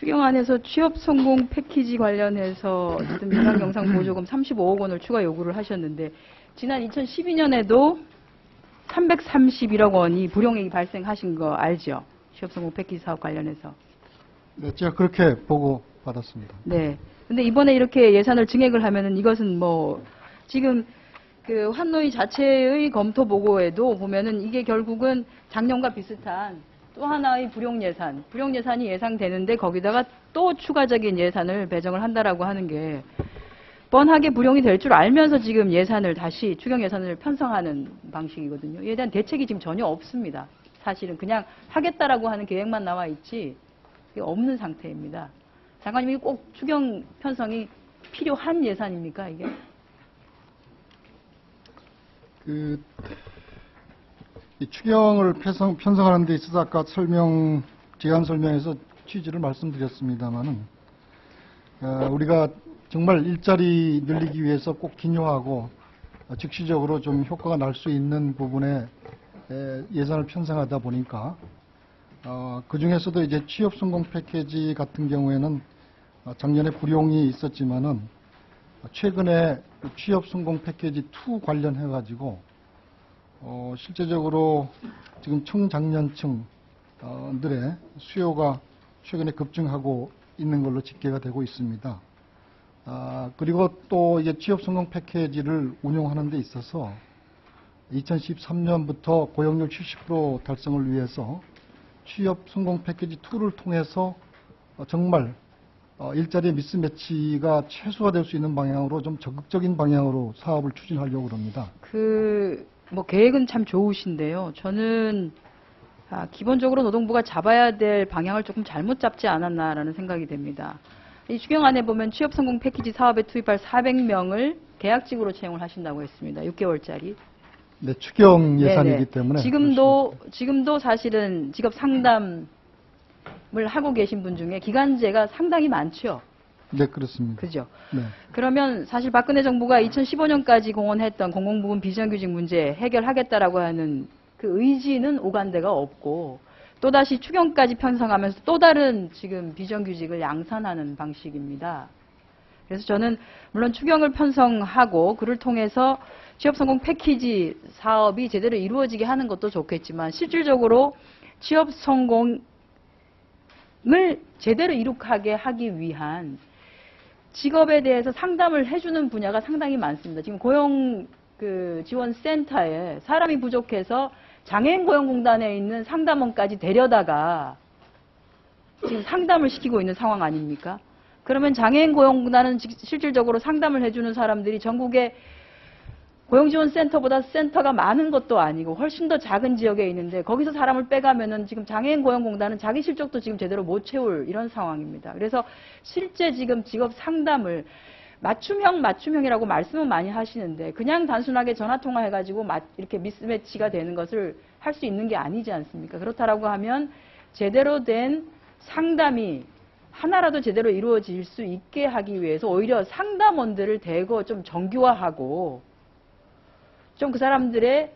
추경 안에서 취업 성공 패키지 관련해서 어쨌든 민간 영상 보조금 35억 원을 추가 요구를 하셨는데 지난 2012년에도 331억 원이 불용액이 발생하신 거 알죠? 취업 성공 패키지 사업 관련해서. 네, 제가 그렇게 보고 받았습니다. 네. 근데 이번에 이렇게 예산을 증액을 하면은 이것은 뭐 지금 그 환노위 자체의 검토 보고에도 보면은 이게 결국은 작년과 비슷한 또 하나의 불용 예산, 불용 예산이 예상되는데 거기다가 또 추가적인 예산을 배정을 한다라고 하는 게 뻔하게 불용이 될 줄 알면서 지금 예산을 다시 추경 예산을 편성하는 방식이거든요. 이에 대한 대책이 지금 전혀 없습니다. 사실은 그냥 하겠다라고 하는 계획만 나와 있지 없는 상태입니다. 장관님이 꼭 추경 편성이 필요한 예산입니까 이게? 그, 이 추경을 편성, 편성하는 데 있어서 아까 설명, 제안 설명에서 취지를 말씀드렸습니다만은, 어, 우리가 정말 일자리 늘리기 위해서 꼭 기여하고 어, 즉시적으로 좀 효과가 날 수 있는 부분에 에, 예산을 편성하다 보니까 어, 그 중에서도 이제 취업 성공 패키지 같은 경우에는 어, 작년에 불용이 있었지만은 최근에 그 취업 성공 패키지 2 관련해 가지고 어, 실제적으로 지금 청장년층들의 수요가 최근에 급증하고 있는 걸로 집계가 되고 있습니다. 아, 그리고 또 이게 취업 성공 패키지를 운용하는 데 있어서 2013년부터 고용률 70% 달성을 위해서 취업 성공 패키지 2를 통해서 어, 정말 어, 일자리 미스매치가 최소화될 수 있는 방향으로 좀 적극적인 방향으로 사업을 추진하려고 합니다. 그, 뭐, 계획은 참 좋으신데요. 저는, 아, 기본적으로 노동부가 잡아야 될 방향을 조금 잘못 잡지 않았나라는 생각이 됩니다. 이 추경안에 보면 취업 성공 패키지 사업에 투입할 400명을 계약직으로 채용을 하신다고 했습니다. 6개월짜리. 네, 추경 예산이기 네네. 때문에 지금도 지금도 사실은 직업 상담을 하고 계신 분 중에 기간제가 상당히 많죠. 네 그렇습니다. 그죠? 네. 그러면 사실 박근혜 정부가 2015년까지 공언했던 공공부문 비정규직 문제 해결하겠다라고 하는 그 의지는 오간데가 없고 또다시 추경까지 편성하면서 또 다른 지금 비정규직을 양산하는 방식입니다. 그래서 저는 물론 추경을 편성하고 그를 통해서 취업 성공 패키지 사업이 제대로 이루어지게 하는 것도 좋겠지만 실질적으로 취업 성공을 제대로 이룩하게 하기 위한 직업에 대해서 상담을 해주는 분야가 상당히 많습니다. 지금 고용 그 지원 센터에 사람이 부족해서 장애인 고용공단에 있는 상담원까지 데려다가 지금 상담을 시키고 있는 상황 아닙니까? 그러면 장애인 고용공단은 직- 실질적으로 상담을 해주는 사람들이 전국에 고용지원센터보다 센터가 많은 것도 아니고 훨씬 더 작은 지역에 있는데 거기서 사람을 빼가면은 지금 장애인 고용공단은 자기 실적도 지금 제대로 못 채울 이런 상황입니다. 그래서 실제 지금 직업 상담을 맞춤형 맞춤형이라고 말씀은 많이 하시는데 그냥 단순하게 전화 통화해가지고 마- 이렇게 미스매치가 되는 것을 할 수 있는 게 아니지 않습니까? 그렇다라고 하면 제대로 된 상담이 하나라도 제대로 이루어질 수 있게 하기 위해서 오히려 상담원들을 대거 좀 정규화하고 좀 그 사람들의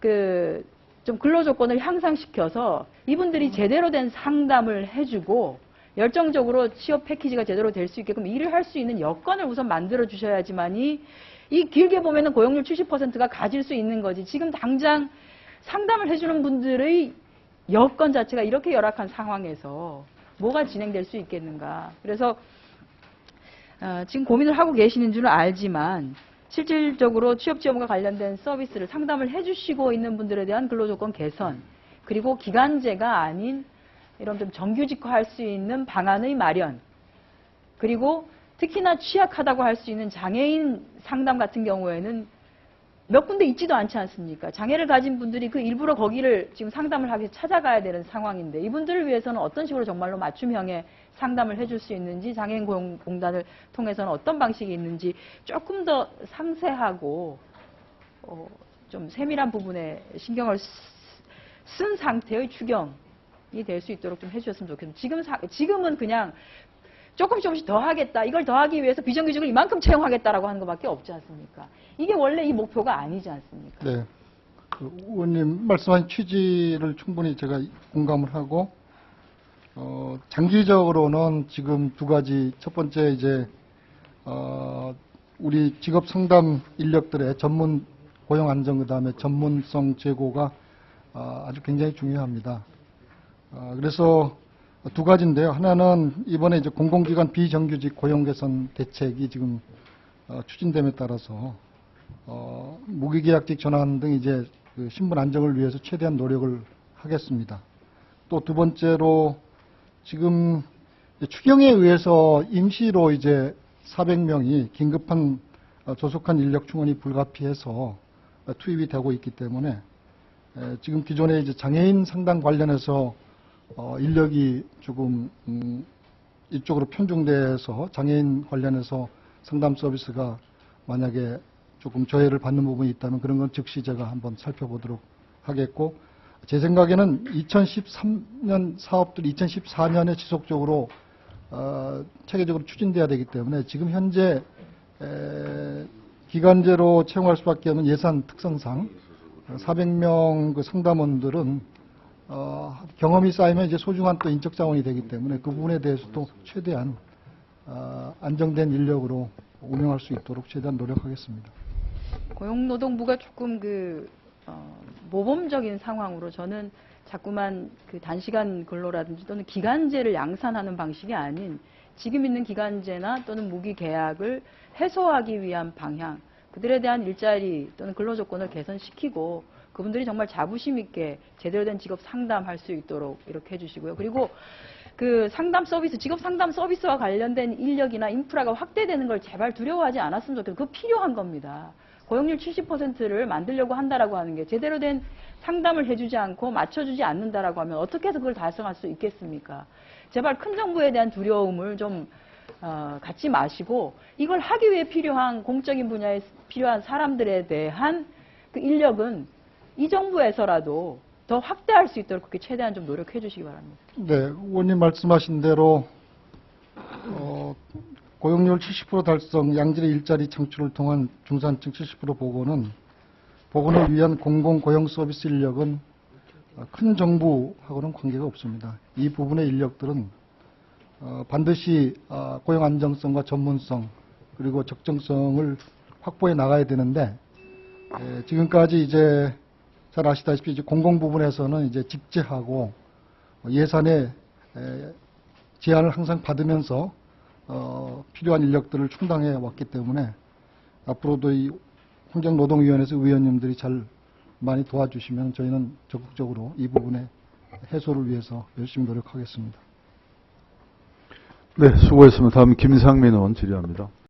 그 좀 근로 조건을 향상시켜서 이분들이 제대로 된 상담을 해주고 열정적으로 취업 패키지가 제대로 될 수 있게끔 일을 할 수 있는 여건을 우선 만들어 주셔야지만이 이 길게 보면은 고용률 70%가 가질 수 있는 거지. 지금 당장 상담을 해주는 분들의 여건 자체가 이렇게 열악한 상황에서 뭐가 진행될 수 있겠는가. 그래서 어, 지금 고민을 하고 계시는 줄은 알지만 실질적으로 취업 지원과 관련된 서비스를 상담을 해주시고 있는 분들에 대한 근로조건 개선 그리고 기간제가 아닌 이런 좀 정규직화할 수 있는 방안의 마련 그리고 특히나 취약하다고 할 수 있는 장애인 상담 같은 경우에는 몇 군데 있지도 않지 않습니까? 장애를 가진 분들이 그 일부러 거기를 지금 상담을 하기 위해서 찾아가야 되는 상황인데 이분들을 위해서는 어떤 식으로 정말로 맞춤형의 상담을 해줄 수 있는지 장애인 고용공단을 통해서는 어떤 방식이 있는지 조금 더 상세하고 어, 좀 세밀한 부분에 신경을 쓰- 쓴 상태의 추경이 될 수 있도록 좀 해주셨으면 좋겠습니다. 지금 사- 지금은 그냥 조금씩 조금씩 더 하겠다. 이걸 더 하기 위해서 비정규직을 이만큼 채용하겠다라고 하는 것밖에 없지 않습니까? 이게 원래 이 목표가 아니지 않습니까? 네. 그 의원님 말씀하신 취지를 충분히 제가 공감을 하고 어, 장기적으로는 지금 두 가지 첫 번째 이제 어, 우리 직업 상담 인력들의 전문 고용 안정 그다음에 전문성 제고가 아, 아주 굉장히 중요합니다. 아, 그래서 두 가지인데요. 하나는 이번에 이제 공공기관 비정규직 고용 개선 대책이 지금 어, 추진됨에 따라서 어, 무기계약직 전환 등 이제 그 신분 안정을 위해서 최대한 노력을 하겠습니다. 또 두 번째로 지금 추경에 의해서 임시로 이제 400명이 긴급한 어, 조속한 인력 충원이 불가피해서 어, 투입이 되고 있기 때문에 에, 지금 기존에 이제 장애인 상담 관련해서 어, 인력이 조금 음, 이쪽으로 편중돼서 장애인 관련해서 상담 서비스가 만약에 조금 저해를 받는 부분이 있다면 그런 건 즉시 제가 한번 살펴보도록 하겠고 제 생각에는 2013년 사업들이 2014년에 지속적으로 어, 체계적으로 추진돼야 되기 때문에 지금 현재 에, 기간제로 채용할 수밖에 없는 예산 특성상 400명 그 상담원들은 어, 경험이 쌓이면 이제 소중한 또 인적 자원이 되기 때문에 그 부분에 대해서도 최대한 어, 안정된 인력으로 운영할 수 있도록 최대한 노력하겠습니다. 고용노동부가 조금 그 어, 모범적인 상황으로 저는 자꾸만 그 단시간 근로라든지 또는 기간제를 양산하는 방식이 아닌 지금 있는 기간제나 또는 무기 계약을 해소하기 위한 방향, 그들에 대한 일자리 또는 근로 조건을 개선시키고 그분들이 정말 자부심 있게 제대로 된 직업 상담할 수 있도록 이렇게 해주시고요. 그리고 그 상담 서비스, 직업 상담 서비스와 관련된 인력이나 인프라가 확대되는 걸 제발 두려워하지 않았으면 좋겠어요. 그거 필요한 겁니다. 고용률 70%를 만들려고 한다라고 하는 게 제대로 된 상담을 해주지 않고 맞춰주지 않는다라고 하면 어떻게 해서 그걸 달성할 수 있겠습니까? 제발 큰 정부에 대한 두려움을 좀 어, 갖지 마시고 이걸 하기 위해 필요한 공적인 분야에 필요한 사람들에 대한 그 인력은 이 정부에서라도 더 확대할 수 있도록 그렇게 최대한 좀 노력해 주시기 바랍니다. 네, 의원님 말씀하신 대로 어, 고용률 70% 달성, 양질의 일자리 창출을 통한 중산층 70% 보고는 보건을 위한 공공 고용 서비스 인력은 어, 큰 정부하고는 관계가 없습니다. 이 부분의 인력들은 어, 반드시 어, 고용 안정성과 전문성 그리고 적정성을 확보해 나가야 되는데 에, 지금까지 이제 잘 아시다시피 이제 공공 부분에서는 이제 직제하고 예산에 에, 제한을 항상 받으면서 어, 필요한 인력들을 충당해 왔기 때문에 앞으로도 이 환경노동위원회에서 의원님들이 잘 많이 도와주시면 저희는 적극적으로 이 부분의 해소를 위해서 열심히 노력하겠습니다. 네, 수고했습니다. 다음 김상민 의원 질의합니다.